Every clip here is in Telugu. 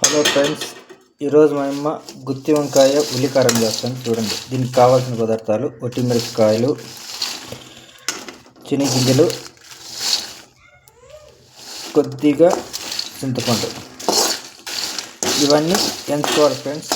హలో ఫ్రెండ్స్ ఈరోజు మా అమ్మ గుత్తి వంకాయ ఉల్లికారం చేస్తాను చూడండి. దీనికి కావాల్సిన పదార్థాలు ఒట్టిమిరపకాయలు గింజలు కొద్దిగా చింతపండు. ఇవన్నీ ఎంచుకోవాలి ఫ్రెండ్స్.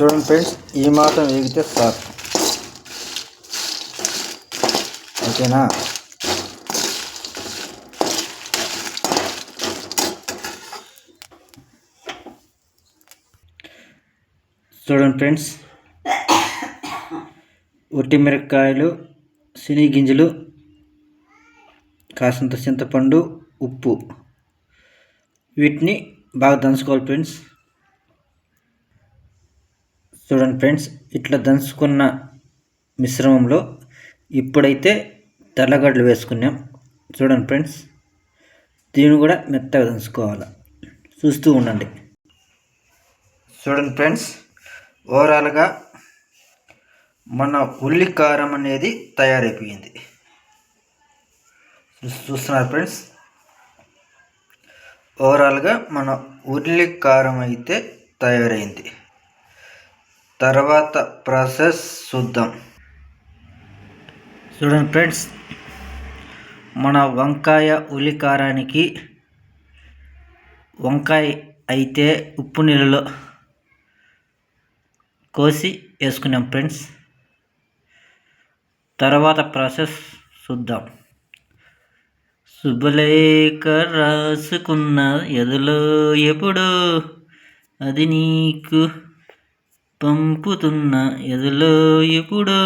చూడండి ఫ్రెండ్స్ ఈ మాత్రం వేగితే సార్. ఓకేనా? చూడండి ఫ్రెండ్స్ ఉట్టి మిరపకాయలు శని గింజలు కాసంత చింతపండు ఉప్పు. వీటిని బాగా దంచుకోవాలి ఫ్రెండ్స్. చూడండి ఫ్రెండ్స్ ఇట్లా దంచుకున్న మిశ్రమంలో ఇప్పుడైతే తెల్లగడ్డలు వేసుకున్నాం. చూడండి ఫ్రెండ్స్ దీన్ని కూడా మెత్తగా దంచుకోవాలి. చూస్తూ ఉండండి. చూడండి ఫ్రెండ్స్ ఓవరాల్గా మన ఉల్లి కారం అనేది తయారైపోయింది. చూస్తున్నారు ఫ్రెండ్స్? ఓవరాల్గా మన ఉల్లి కారం అయితే తయారైంది. తర్వాత ప్రాసెస్ చూద్దాం. చూడండి ఫ్రెండ్స్ మన వంకాయ ఉల్లికారానికి వంకాయ అయితే ఉప్పు నీళ్ళలో కోసి వేసుకున్నాం ఫ్రెండ్స్. తర్వాత ప్రాసెస్ చూద్దాం. శుభలేఖ రాసుకున్న ఎదలో ఎప్పుడు అది నీకు పంపుతున్న ఎదులో ఇప్పుడు